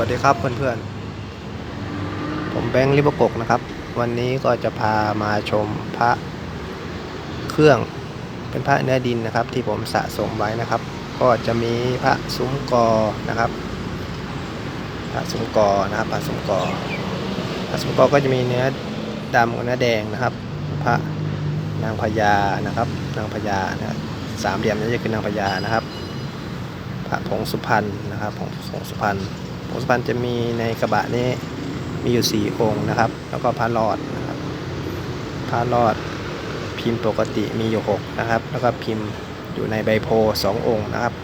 วัสดีครับเพื่อนๆ ผมแบงค์ลิบกกนะครับ วันนี้ก็จะพามาชมพระเครื่องเป็นพระเนื้อดินนะครับ ที่ผมสะสมไว้นะครับ ก็จะมีพระซุ้มกอนะครับ พระซุ้มกอนะครับพระซุ้มกอพระซุ้มกอก็จะมีเนื้อดำกับเนื้อแดงนะครับ พระนางพญานะครับ นางพญานะครับสามเหลี่ยมนี่จะคือนางพญานะครับพระผงสุพรรณนะครับผงสุพรรณ ผงสุพรรณจะมีในกระบะนี้มีอยู่สี่องค์นะครับ แล้วก็พระรอดนะครับพระรอดพิมพ์ปกติมีอยู่หกนะครับ แล้วก็พิมพ์อยู่ในใบโพสององค์นะครับ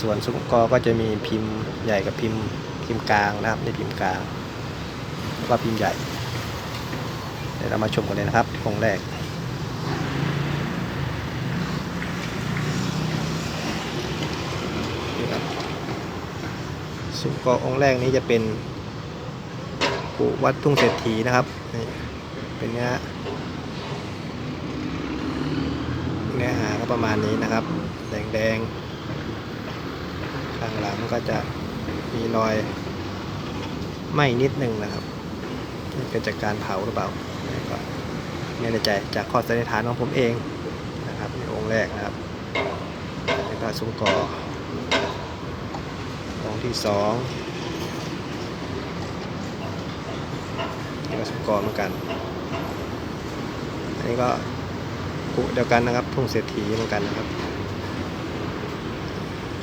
ส่วนซุ้มกอก็จะมีพิมพ์ใหญ่กับพิมพ์พิมพ์กลางนะครับในพิมพ์กลาง แล้วก็พิมพ์ใหญ่ เดี๋ยวเรามาชมกันเลยนะครับองค์แรก นี่ครับ สุกอองค์แรกนี้จะเป็นปู่วัดทุ่งเศรษฐีนะครับนี่เป็นเนื้อเนื้อหาก็ประมาณนี้นะครับ แดงแดงๆข้างหลังก็จะมีรอยไหม้นิดนึงนะครับเกิดจากการเผาหรือเปล่านี่ก็ไม่แน่ใจจากข้อสันนิษฐานของผมเองนะครับในองค์แรกนะครับเป็นพระสุกอ องที่สองนี่ก็สุกรเหมือนกัน อันนี้ก็กุเดียวกันนะครับทุ่งเศรษฐีเหมือนกันนะครับ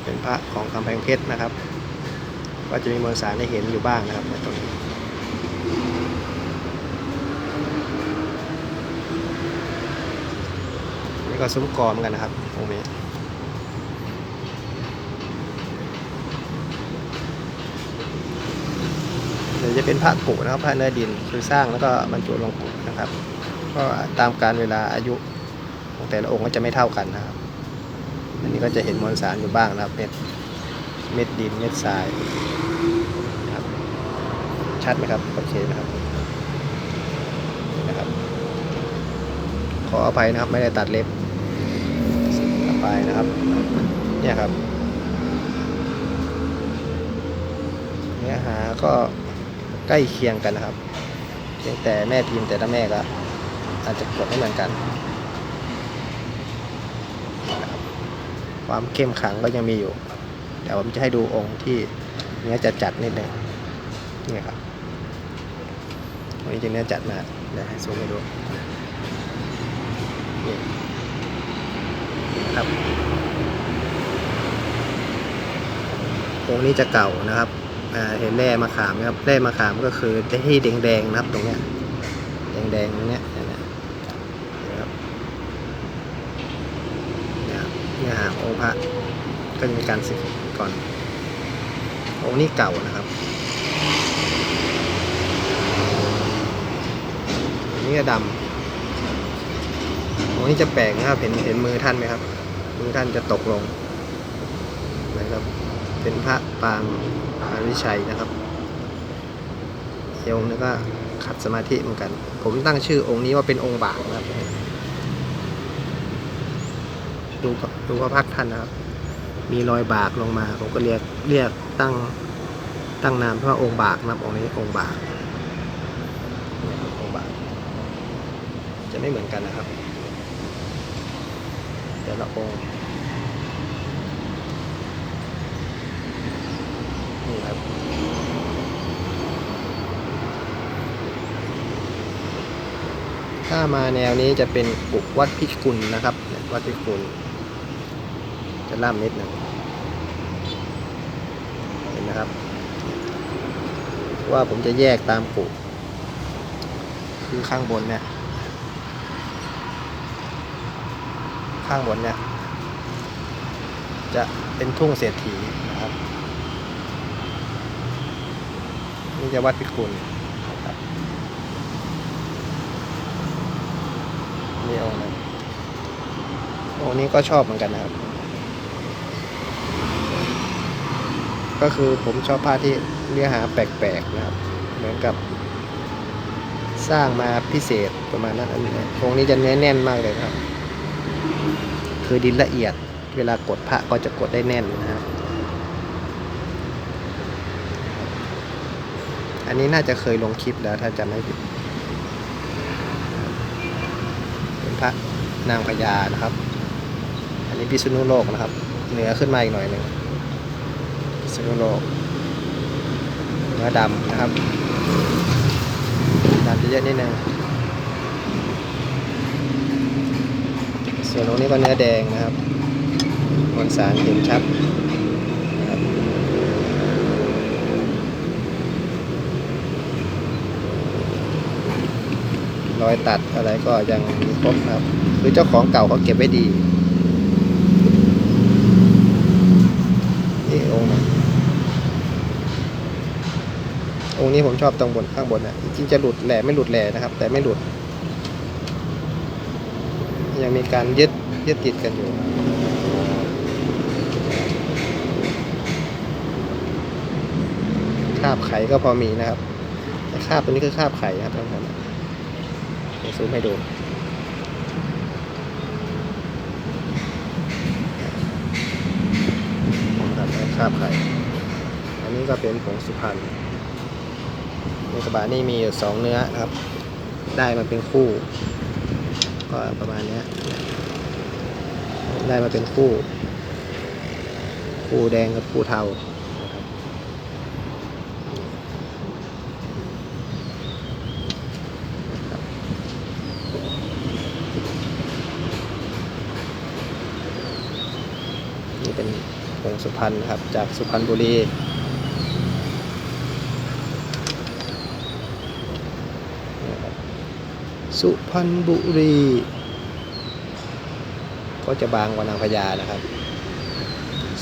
เป็นพระของกำแพงเพชรนะครับ ก็จะมีมวลสารให้เห็นอยู่บ้างนะครับในตรงนี้นี่ก็ซุ้มกรเหมือนกันนะครับตรงนี้ เดี๋ยวจะเป็นพระกุนะครับพระเนื้อดินคือสร้างแล้วก็บรรจุลงกุนะครับ ก็ตามการเวลาอายุของแต่ละองค์ก็จะไม่เท่ากันนะครับ อันนี้ก็จะเห็นมวลสารอยู่บ้างนะครับ เม็ดเม็ดดินเม็ดทรายนะครับชัดไหมครับโอเคนะครับนะครับ ขออภัยนะครับไม่ได้ตัดเล็บต่อไปนะครับเนี่ยครับเนื้อหาก็ ใกล้เคียงกันนะครับเพียงแต่แม่พิมพ์แต่ละแม่ก็อาจจะกดไม่เหมือนกัน ความเข้มขังก็ยังมีอยู่ เดี๋ยวผมจะให้ดูองค์ที่เนื้อจัดจัดๆนิดหนึงนี่ครับวันนี้จะเนื้อจัดมาเดี๋ยวให้ซูมให้ดูนี่ครับองค์นี้จะเก่านะครับ แร่มะขามนะครับแร่มะขามก็คือที่แดงๆนะครับตรงเนี้ยแดงๆตรงเนี้ยนะครับเนี่ยเนี่ยหาองค์พระก็จะมีการสึกก่อนองค์นี้เก่านะครับอันนี้ก็ดำองค์นี้จะแปลกนะครับเห็นเห็นมือท่านไหมครับ มือท่านจะตกลงนะครับเป็นพระปางาวิชัยนะครับองค์นึงก็ขัดสมาธิเหมือนกัน ผมตั้งชื่อองค์นี้ว่าเป็นองค์บากนะครับ ดูดูพระพักท่านนะครับ มีรอยบากลงมา ผมก็เรียกเรียกตั้งตั้งนามว่าองค์บากนะครับองค์นี้องค์บากองค์บาก จะไม่เหมือนกันนะครับ แต่ละองค์ นี่ครับถ้ามาแนวนี้จะเป็นปุกวัดพิกุลนะครับวัดพิกุลจะล่ำนิดหนึ่งเห็นนะครับ ว่าผมจะแยกตามปุกคือข้างบนเนี่ย ข้างบนเนี่ย จะเป็นทุ่งเศรษฐี นี่จะวัดพิกุลนะครับนี่องค์นึงองค์นี้ก็ชอบเหมือนกันนะครับ ก็คือผมชอบผ้าที่เนื้อหาแปลกๆนะครับ เหมือนกับสร้างมาพิเศษประมาณนั้นอันนี้องค์นี้จะเนื้อแน่นมากเลยครับ คือดินละเอียด เวลากดพระก็จะกดได้แน่นนะครับ อันนี้น่าจะเคยลงคลิปแล้วถ้าจำไม่ผิดเป็นพระนางพญานะครับ อันนี้พิษณุโลกนะครับ เหนือขึ้นมาอีกหน่อยหนึ่งพิษณุโลกเนื้อดำนะครับดำจะเยอะนิดนึงส่วนตรงนี้ก็เนื้อแดงนะครับมวลสารเห็นชัดนะครับ รอยตัดอะไรก็ยังมีครบครับ คือเจ้าของเก่าเขาเก็บไว้ดี นี่องค์นึ่งองค์นี้ผมชอบตรงบนข้างบนนะจริงจะหลุดแหล่ไม่หลุดแหล่นะครับ แต่ไม่หลุด ยังมีการยึดยึดติดกันอยู่คาบไข่ก็พอมีนะครับคาบตัวนี้คือคาบไข่นะครับท่านผู้ชม ซูมให้ดูนะครับคาบไข่ อันนี้ก็เป็นผงสุพรรณในกระบะนี่มีอยู่สองเนื้อครับ ได้มาเป็นคู่ ก็ประมาณนี้ได้มาเป็นคู่ คู่แดงกับคู่เทานะครับนี่เป็นผงสุพ รณครับ จากสุพรรณบุรีสุพรรณบุรี ก็จะบางกว่านางพญานะครับ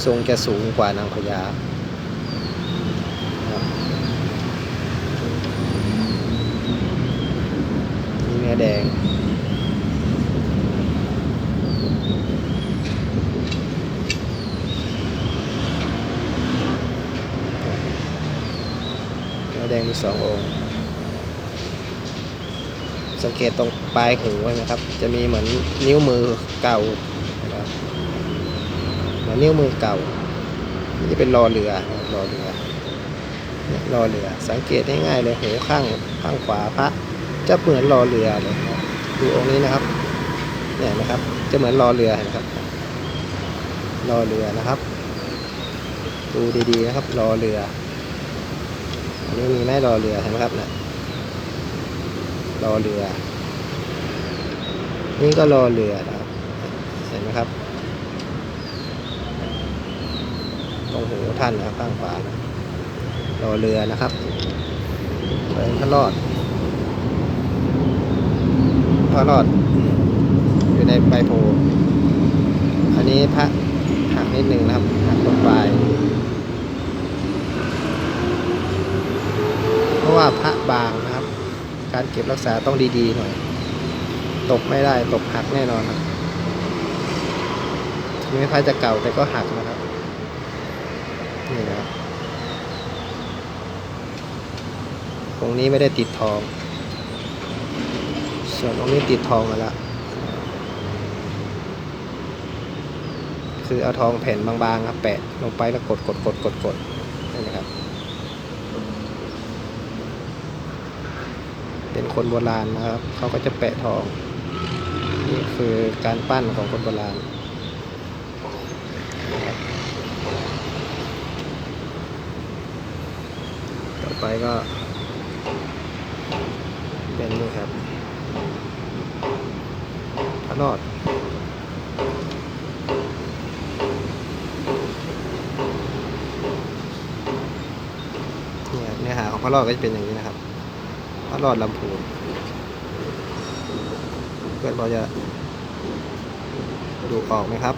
ทรงจะสูงกว่านางพญานี่เนื้อแดง เนื้อแดงมีสององค์ สังเกตตรงปลายหูไว้นะครับ จะมีเหมือนนิ้วมือเก่านะครับเหมือนนิ้วมือเก่านี่เป็นรอเรือรอเรือเนี่ยรอเรือ สังเกตง่ายๆเลยหูข้างข้างขวาพระ จะเหมือนรอเรือเลยครับดูองค์นี้นะครับเนี่ยนะครับ จะเหมือนรอเรือนะครับรอเรือนะครับ ดูดีๆนะครับรอเรืออันนี้มีไหมรอเรือเห็นไหมครับเนี่ยรอเรือ นี่ก็รอเรือนะครับ เห็นไหมครับ ตรงหูท่านนะครับข้างขวานะรอเรือนะครับเป็นพระรอดพระรอด อยู่ในใบโพอันนี้พระหักนิดนึงนะครับหักตรงปลายเพราะว่าพระบางนะครับ การเก็บรักษาต้องดีๆหน่อย ตกไม่ได้ตกหักแน่นอนครับถึงแม้พระจะเก่าแต่ก็หักนะครับ นี่นะครับองนี้ไม่ได้ติดทอง ส่วนองนี้ติดทองมาแล้วคือเอาทองแผ่นบางๆครับแปะลงไปแล้วกดกดกดกดกดนี่นะครับ เป็นคนโบราณนะครับ เขาก็จะแปะทอง นี่คือการปั้นของคนโบราณต่อไปก็เป็นนี่ครับพระรอดเนี่ยเนื้อหาของพระรอดก็จะเป็นอย่างนี้นะครับ พระรอดลำพูนเพื่อนเราจะ ดูออกไหมครับ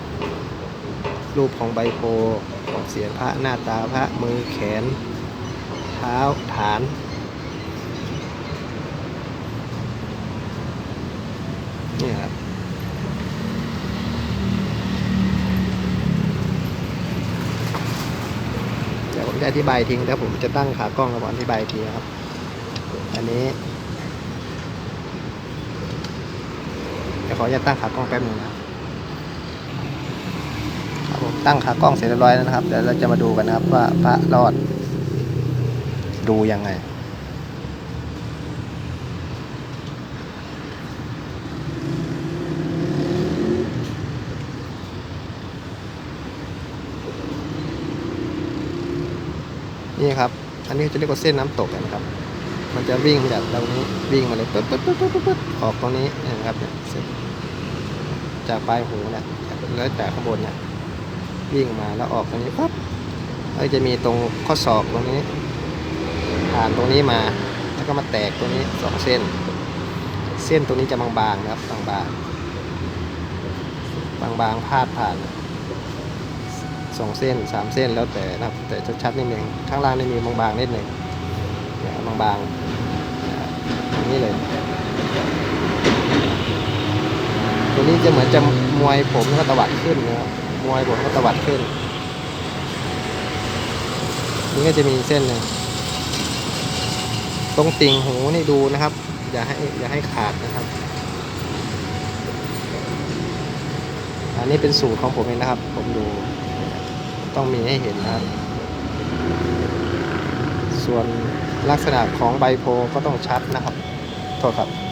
รูปของใบโพของเสียงพระหน้าตาพระมือแขน เท้าฐาน นี่ครับเดี๋ยวผมจะอธิบายทิ้งแล้วผมจะตั้งขากล้องแล้วผมอธิบายทีครับ อันนี้เดี๋ยวขอจะตั้งขากล้องแป๊บนึงนะ ตั้งขากล้องเสร็จเรียบร้อยแล้วนะครับเดี๋ยวเราจะมาดูกันนะครับว่าพระรอด ดูยังไง นี่ครับ อันนี้จะเรียกว่าเส้นน้ำตกนะครับ มันจะวิ่งแบบตรงนี้วิ่งมาเลยปึ๊บปึ๊บปึ๊บปึ๊บปึ๊บออกตรงนี้นะครับเนี่ยจากปลายหูเนี่ยแล้วจากข้างบนเนี่ย วิ่งมาแล้วออกตรงนี้ปั๊บแล้วจะมีตรงข้อศอกตรงนี้ ผ่านตรงนี้มา แล้วก็มาแตกตรงนี้สองเส้น เส้นตรงนี้จะบางๆนะครับบางๆบางๆพาดผ่านสองเส้นสามเส้นแล้วแต่นะครับ แต่ชัดๆนิดหนึ่งข้างล่างนี่มีบางๆนิดหนึ่งเนี่ยบางๆนะครับตรงนี้เลย ตัวนี้จะเหมือนจะมวยผมแล้วก็ตวัดขึ้นนะครับ มวยผมก็ตวัดขึ้น นี่ก็จะมีเส้นหนึ่งตรงติ่งหูนี่ดูนะครับ อย่าให้อย่าให้ขาดนะครับ อันนี้เป็นสูตรของผมเองนะครับ ผมดู ต้องมีให้เห็นนะครับ ส่วนลักษณะของใบโพก็ต้องชัดนะครับโทษครับ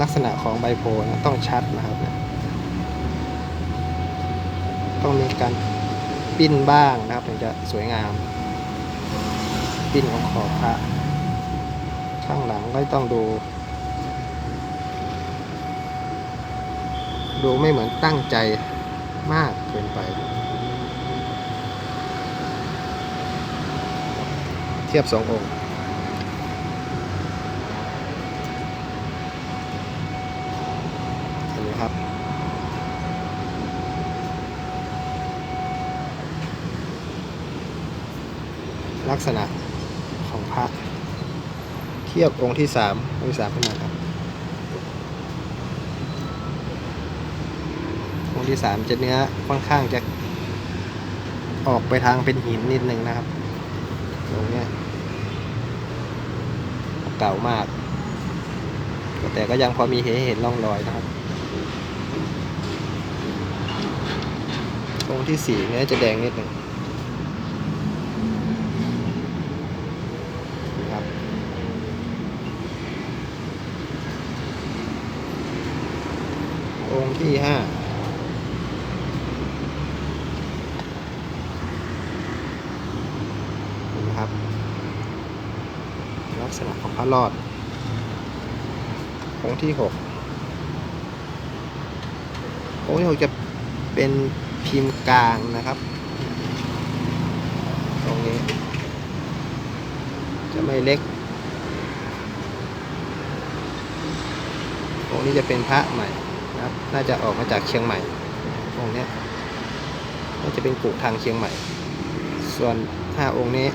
ลักษณะของใบโพนะต้องชัดนะครับนี่ยต้องมีการปิ้นบ้างนะครับถึงจะสวยงาม ปิ้นของขอบพระข้างหลังก็ต้องดู ดูไม่เหมือนตั้งใจมากเกินไป เทียบสององค์ เห็นไหมครับ ลัก ษณะของพระ เทียบองค์ที่สามองค์ที่สามขึ้นมาครับ องค์ที่สามจะเนื้อค่อนข้างจะออกไปทางเป็นหินนิดนึงนะครับ ตรงนี้เก่ามาก แต่ก็ยังพอมีให้เห็นร่องรอยนะครับองค์ที่สี่เนี้ยจะแดงนิดหนึ่งนะครับ องค์ ที่ห้าเห็นไหมครับ ลักษณะของพระรอดองค์ที่หกองค์ที่หกจะเป็นพิมพ์กลางนะครับ ตรงนี้ จะไม่เล็กองค์นี้จะเป็นพระใหม่ น่าจะออกมาจากเชียงใหม่องค์นี้น่าจะเป็นกุทางเชียงใหม่ ส่วนห้าองค์นี้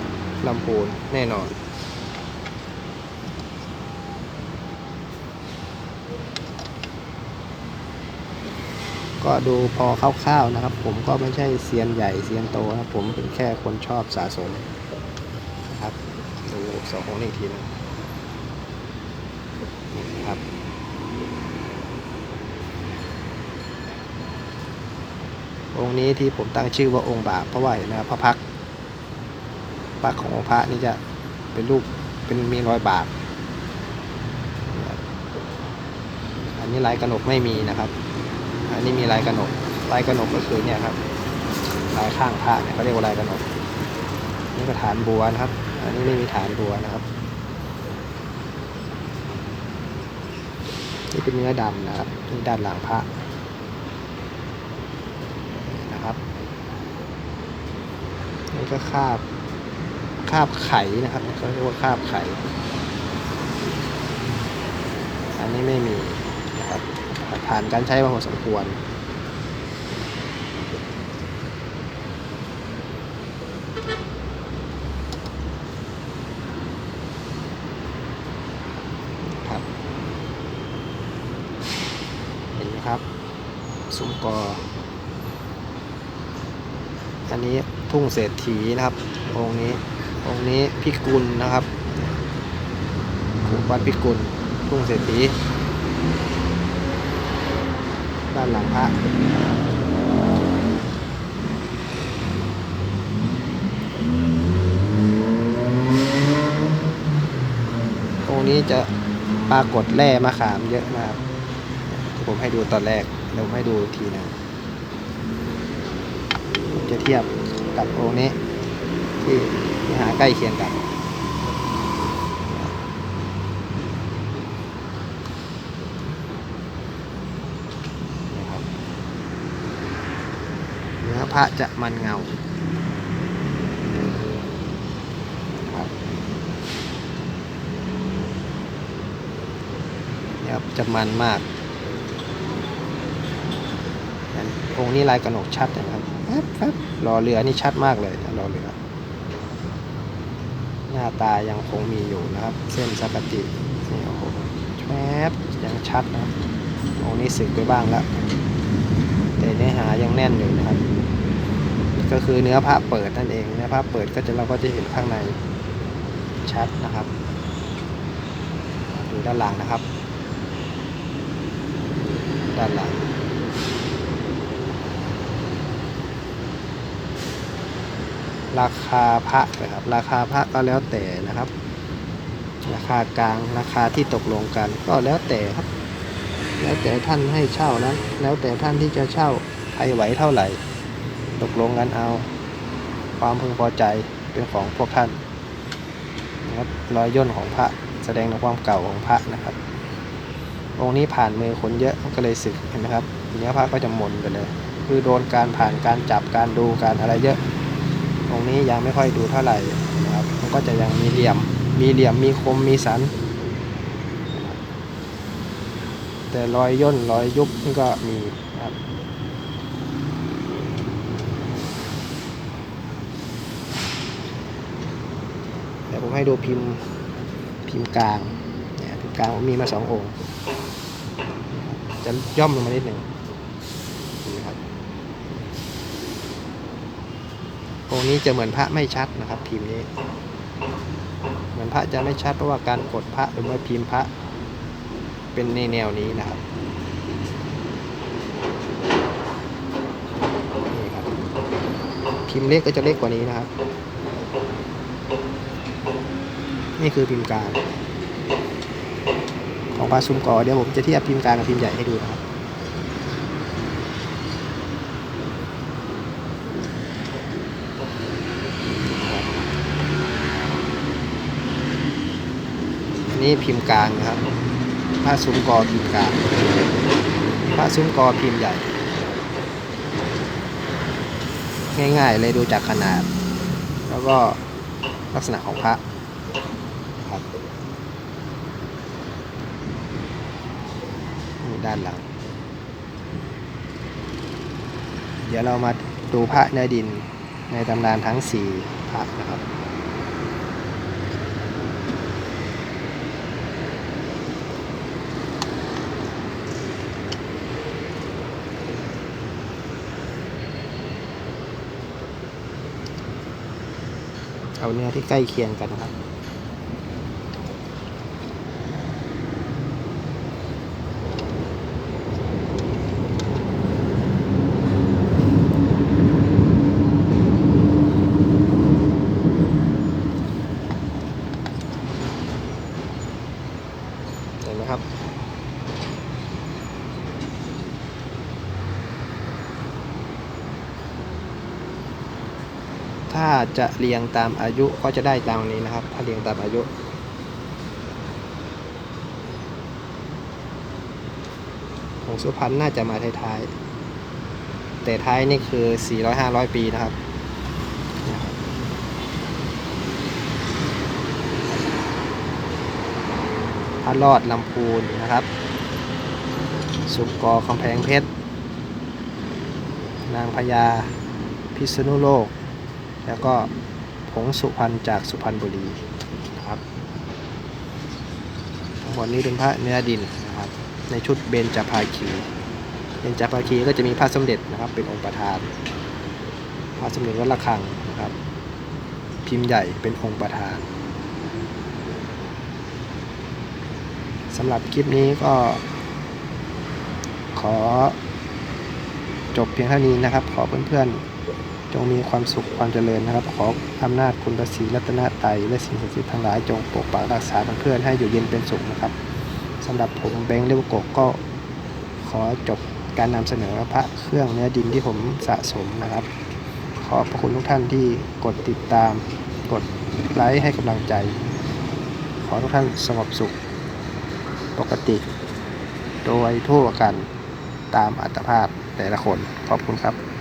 ลำพูนแน่นอน ก็ดูพอคร่าวๆนะครับ ผมก็ไม่ใช่เซียนใหญ่เซียนโตนะครับผมเป็นแค่คนชอบสะสมนะครับ ดูสององค์นี้อีกทีนึงนี่นะครับ องค์นี้ที่ผมตั้งชื่อว่าองค์บาปเพราะว่าเห็นนะครับพระพักตร์พักตร์ขององค์พระนี่จะเป็นรูปเป็นมีรอยบาปอันนี้ลายกระหนกไม่มีนะครับ อันนี้มีลายกระหนกลายกระหนกก็คือเนี่ยครับลายข้างพระเนี่ยเขาเรียกว่าลายกระหนกนี่ก็ฐานบัวนะครับ อันนี้ไม่มีฐานบัวนะครับนี่เป็นเนื้อดำนะครับนี่ด้านหลังพระนี่นะครับ ก็คาบคาบไข่นะครับเขาเรียกว่าคาบไข่ อันนี้ไม่มีนะครับผ่านการใช้มาพอสมควรครับเห็นไหมครับ ซุ้มกอ อันนี้ทุ่งเศรษฐีนะครับ องค์นี้ องค์นี้พิกุลนะครับวัดพิกุล ทุ่งเศรษฐี ด้านหลังพระองค์นี้จะปรากฏแร่มะขามเยอะนะครับผมให้ดูตอนแรกเดี๋ยวผมให้ดูทีนะจะ เทียบกับองค์นี้ ที่เนื้อหาใกล้เคียงกันนะครับเนื้อพระจะมันเงาครับเนี่ยครับจะมันมากองค์นี้ลายกระหนกชัดนะครับแป๊บแป๊บ รอเรือนี่ชัดมากเลยนะรอเรือ หน้าตายังคงมีอยู่นะครับ เส้นสกตินี่โอ้โหแป๊บยังชัดนะครับองนี้สึกไปบ้างแล้ว แต่เนื้อหายังแน่นอยู่นะครับ ก็คือเนื้อผ้าเปิดนั่นเอง เนื้อผ้าเปิดก็จะเราก็จะเห็นข้างในชัดนะครับดูด้านหลังนะครับ ด้านหลัง ราคาพระนะครับ ราคาพระก็แล้วแต่นะครับ ราคากลางราคาที่ตกลงกันก็แล้วแต่ครับ แล้วแต่ท่านให้เช่านั้นแล้วแต่ท่านที่จะเช่าใครไหวเท่าไหร่ ตกลงกันเอา ความพึงพอใจเป็นของพวกท่านนะครับรอยย่นของพระแสดงถึงความเก่าของพระนะครับ องค์นี้ผ่านมือคนเยอะก็เลยสึกเห็นไหมครับเนื้อพระก็จะหมนไปเลย คือโดนการผ่านการจับการดูการอะไรเยอะ ตรงนี้ยังไม่ค่อยดูเท่าไหร่นะครับมันก็จะยังมีเหลี่ยมมีเหลี่ยมมีคมมีสัน แต่รอยย่นรอยยุบนี่ก็มีครับเดี๋ยวผมให้ดูพิมพ์พิมพ์กลางเนี่ยพิมพ์กลางผมมีมาสององค์จะย่อมลงมานิดหนึ่งนี่ครับ องค์ นี้จะเหมือนพระไม่ชัดนะครับ พิมพ์นี้ เหมือนพระจะไม่ชัดเพราะว่าการกดพระหรือว่าพิมพ์พระ เป็นในแนวนี้นะครับนี่ครับ พิมพ์เล็กก็จะเล็กกว่านี้นะครับ นี่คือพิมพ์กลางของปลาซุมกอเดี๋ยวผมจะเทียบพิมพ์กลางกับพิมพ์ใหญ่ให้ดูนะครับ อั นี้พิมพ์กลางนะครับผ้าซุ้มกอพิมพ์กลางผ้าซุ้มกอพิมพ์ใหญ่ ง่ายๆเลยดูจากขนาด แล้วก็ลักษณะของพระครับนี่ด้านหลัง เดี๋ยวเรามาดูพระเนื้อดินในตำนานทั้ง4พระนะครับ เอาเนื้อที่ใกล้เคียงกันนะครับ เห็นไหมครับ ถ้า จะเรียงตามอายุก็จะได้ตามนี้นะครับ ถ้าเรียงตามอายุของสุพรรณน่าจะมาท้ายๆ แต่ท้ายนี่คือ 400-500 ปีนะครับนะครับพระรอดลำพูนนะครับ สุกอคำแพงเพชร นางพญาพิษณุโลก แล้วก็ผงสุพรรณจากสุพรรณบุรีครับทั้งหมดนี้เป็นพระเนื้อดินนะครับ ในชุดเบญจภาคีเบญจภาคีก็จะมีพระสมเด็จนะครับ เป็นองค์ประธาน พระสมเด็จวัดระฆังนะครับ พิมพ์ใหญ่เป็นองค์ประธานสำหรับคลิปนี้ก็ ขอจบเพียงเท่านี้นะครับ ขอเพื่อนๆ งมีความสุขความเจริญนะครับ ขออำนาจคุณพระศรีรัตนตรัยและสิ่งศักดิ์สิทธิ์ทั้งหลายจงปกปักรักษาเพื่อนให้อยู่เย็นเป็นสุขนะครับสำหรับผมแบงค์เลวกกก็ขอจบการนำเสนอพระเครื่องเนื้อดินที่ผมสะสมนะครับขขอบพระคุณทุกท่านที่กดติดตาม กดไลค์ให้กำลังใจ ขอทุกท่านสงบสุข ปกติ โดยทั่วกันตามอัตภาพแต่ละคน ขอบคุณครับ